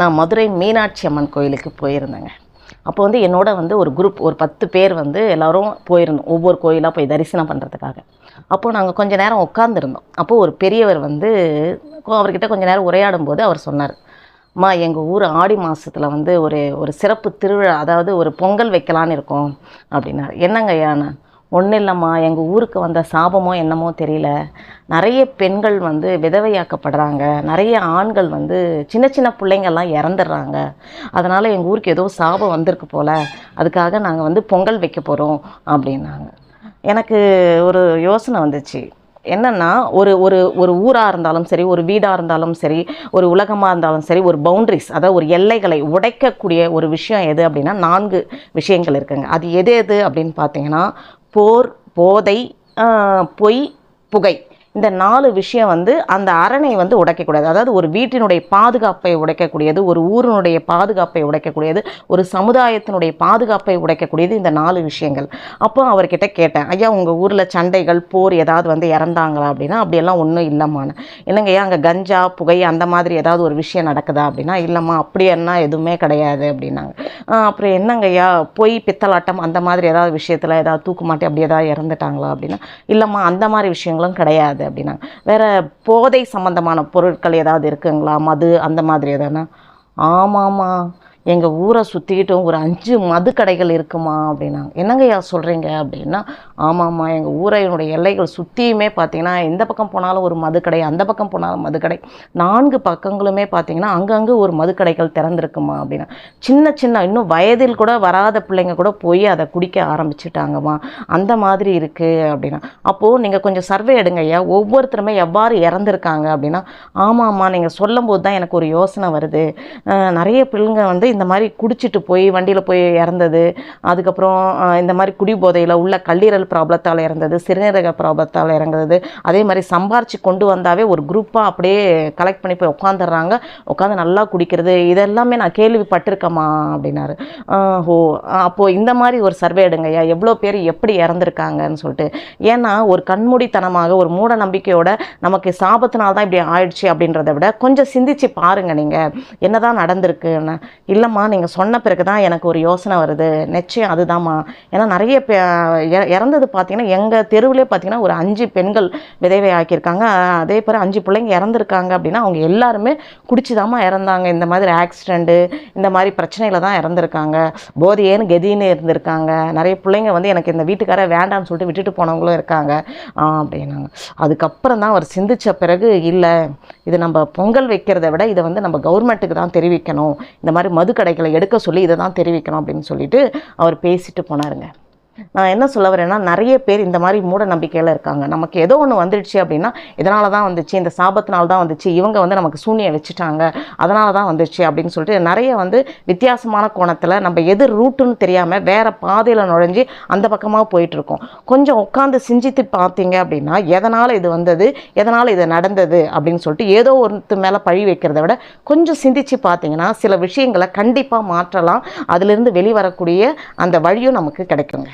நான் மதுரை மீனாட்சி அம்மன் கோயிலுக்கு போயிருந்தேங்க. அப்போ வந்து என்னோட வந்து ஒரு குரூப் ஒரு பத்து பேர் வந்து எல்லாரும் போயிருந்தோம். ஒவ்வொரு கோயிலாக போய் தரிசனம் பண்ணுறதுக்காக அப்போது நாங்கள் கொஞ்சம் நேரம் உட்காந்துருந்தோம் அப்போது ஒரு பெரியவர் வந்து அவர்கிட்ட கொஞ்சம் நேரம் உரையாடும் போது அவர் சொன்னார் அம்மா எங்கள் ஊர் ஆடி மாதத்தில் வந்து ஒரு ஒரு சிறப்பு திருவிழா அதாவது ஒரு பொங்கல் வைக்கலான்னு இருக்கோம். அப்படின்னாரு. என்னங்க ஐயாண்ணா ஒன்றும் இல்லைம்மா எங்கள் ஊருக்கு வந்த சாபமோ என்னமோ தெரியல. நிறைய பெண்கள் வந்து விதவையாக்கப்படுறாங்க. நிறைய ஆண்கள் வந்து சின்ன சின்ன பிள்ளைங்கள்லாம் இறந்துடுறாங்க. அதனால் எங்கள் ஊருக்கு ஏதோ சாபம் வந்திருக்கு போல். அதுக்காக நாங்கள் வந்து பொங்கல் வைக்க போகிறோம் அப்படின்னாங்க. எனக்கு ஒரு யோசனை வந்துச்சு. என்னென்னா ஒரு ஒரு ஒரு ஊராக இருந்தாலும் சரி ஒரு வீடாக இருந்தாலும் சரி ஒரு உலகமாக இருந்தாலும் சரி ஒரு பவுண்ட்ரிஸ் அதாவது ஒரு எல்லைகளை உடைக்கக்கூடிய ஒரு விஷயம் எது அப்படின்னா நான்கு விஷயங்கள் இருக்குங்க. அது எது எது அப்படின்னு பார்த்தீங்கன்னா போர் போதை பொய் புகை. இந்த நாலு விஷயம் வந்து அந்த அரணை வந்து உடைக்கக்கூடாது. அதாவது ஒரு வீட்டினுடைய பாதுகாப்பை உடைக்கக்கூடியது ஒரு ஊரினுடைய பாதுகாப்பை உடைக்கக்கூடியது ஒரு சமுதாயத்தினுடைய பாதுகாப்பை உடைக்கக்கூடியது இந்த நாலு விஷயங்கள். அப்போ அவர்கிட்ட கேட்டேன் ஐயா உங்கள் ஊரில் சண்டைகள் போர் ஏதாவது வந்து இறந்தாங்களா அப்படின்னா? அப்படியெல்லாம் ஒன்றும் இல்லைம்மான்னு என்னங்க ஐயா அங்கே கஞ்சா புகை அந்த மாதிரி ஏதாவது ஒரு விஷயம் நடக்குதா? அப்படின்னா இல்லைம்மா அப்படி என்ன எதுவுமே கிடையாது அப்படின்னாங்க. அப்புறம் என்னங்க ஐயா பொய் பித்தலாட்டம் அந்த மாதிரி ஏதாவது விஷயத்தில் ஏதாவது தூக்கு மாட்டி அப்படி ஏதாவது இறந்துட்டாங்களா? அப்படின்னா இல்லைம்மா அந்த மாதிரி விஷயங்களும் கிடையாது. அப்படின்னாங்க வேற போதை சம்பந்தமான பொருட்கள் ஏதாவது இருக்குங்களா? மது அந்த மாதிரி எதனா? ஆமாம்மா. எங்கள் ஊரை சுற்றிக்கிட்டும் ஒரு அஞ்சு மது கடைகள் இருக்குமா அப்படின்னாங்க. என்னங்கய்யா சொல்கிறீங்க அப்படின்னா ஆமாம்மா எங்கள் ஊரையினுடைய எல்லைகள் சுற்றியுமே பார்த்தீங்கன்னா எந்த பக்கம் போனாலும் ஒரு மது கடை அந்த பக்கம் போனாலும் மது கடை நான்கு பக்கங்களுமே பார்த்தீங்கன்னா அங்கங்கே ஒரு மதுக்கடைகள் திறந்துருக்குமா அப்படின்னா. சின்ன சின்ன இன்னும் வயதில் கூட வராத பிள்ளைங்க கூட போய் அதை குடிக்க ஆரம்பிச்சிட்டாங்கம்மா. அந்த மாதிரி இருக்குது அப்படின்னா. அப்போது நீங்கள் கொஞ்சம் சர்வே எடுங்க ஐயா ஒவ்வொருத்தருமே எவ்வாறு இறந்துருக்காங்க அப்படின்னா ஆமாம்மா நீங்கள் சொல்லும்போது தான் எனக்கு ஒரு யோசனை வருது. நிறைய பிள்ளைங்க வந்து இந்த மாதிரி குடிச்சிட்டு போய் வண்டியில் போய் இறந்தது. அதுக்கப்புறம் இந்த மாதிரி குடிபோதையில் உள்ள கல்லீரல் ப்ராப்ளத்தால் இறந்தது சிறுநீரக ப்ராப்ளத்தால் இறந்தது. அதே மாதிரி சம்பாரித்து கொண்டு வந்தாவே ஒரு குரூப்பாக அப்படியே கலெக்ட் பண்ணி போய் உட்காந்துடுறாங்க உட்காந்து நல்லா குடிக்கிறது. இதெல்லாமே நான் கேள்விப்பட்டிருக்கேம்மா அப்படின்னாரு. ஓ அப்போது இந்த மாதிரி ஒரு சர்வே எடுங்கய்யா எவ்வளோ பேர் எப்படி இறந்துருக்காங்கன்னு சொல்லிட்டு. ஏன்னா ஒரு கண்மூடித்தனமாக ஒரு மூட நம்பிக்கையோட நமக்கு சாபத்தினால்தான் இப்படி ஆயிடுச்சு அப்படின்றத விட கொஞ்சம் சிந்திச்சு பாருங்க நீங்கள் என்னதான் நடந்திருக்குன்னு. இல்லை இல்லைம்மா நீங்கள் சொன்ன பிறகு தான் எனக்கு ஒரு யோசனை வருது. நிச்சயம் அதுதாம்மா. ஏன்னா நிறைய பே இற- இறந்தது பார்த்தீங்கன்னா எங்கள் தெருவிலே பார்த்தீங்கன்னா ஒரு அஞ்சு பெண்கள் விதவை ஆக்கியிருக்காங்க. அதே போல் அஞ்சு பிள்ளைங்க இறந்துருக்காங்க அப்படின்னா அவங்க எல்லாருமே குடிச்சுதாம்மா இறந்தாங்க. இந்த மாதிரி ஆக்சிடெண்ட்டு இந்த மாதிரி பிரச்சனையில் தான் இறந்துருக்காங்க. போதையேன்னு கெதின்னு இருந்திருக்காங்க. நிறைய பிள்ளைங்க வந்து எனக்கு இந்த வீட்டுக்கார வேண்டாம்னு சொல்லிட்டு விட்டுட்டு போனவங்களும் இருக்காங்க. ஆ, அப்படின்னாங்க அதுக்கப்புறம் தான் அவர் சிந்திச்ச பிறகு இல்லை இது நம்ம பொங்கல் வைக்கிறத விட இதை வந்து நம்ம கவர்மெண்ட்டுக்கு தான் தெரிவிக்கணும். இந்த மாதிரி மது கடைகளை எடுக்க சொல்லி இதை தான் தெரிவிக்கணும் அப்படின்னு சொல்லிட்டு அவர் பேசிட்டு போனாருங்க. நான் என்ன சொல்ல வரேன்னா நிறைய பேர் இந்த மாதிரி மூட நம்பிக்கையில் இருக்காங்க. நமக்கு ஏதோ ஒன்று வந்துடுச்சு அப்படின்னா இதனால தான் வந்துச்சு இந்த சாபத்தினால தான் வந்துச்சு இவங்க வந்து நமக்கு சூனியை வச்சுட்டாங்க அதனால தான் வந்துச்சு அப்படின்னு சொல்லிட்டு நிறைய வந்து வித்தியாசமான கோணத்தில் நம்ம எது ரூட்டுன்னு தெரியாமல் வேறு பாதையில் நுழைஞ்சு அந்த பக்கமாக போயிட்டுருக்கோம். கொஞ்சம் உட்காந்து சிந்தித்து பார்த்தீங்க அப்படின்னா எதனால் இது வந்தது எதனால் இது நடந்தது அப்படின்னு சொல்லிட்டு ஏதோ ஒருத்து மேலே பழி வைக்கிறத விட கொஞ்சம் சிந்திச்சு பார்த்தீங்கன்னா சில விஷயங்களை கண்டிப்பாக மாற்றலாம். அதிலிருந்து வெளிவரக்கூடிய அந்த வழியும் நமக்கு கிடைக்குங்க.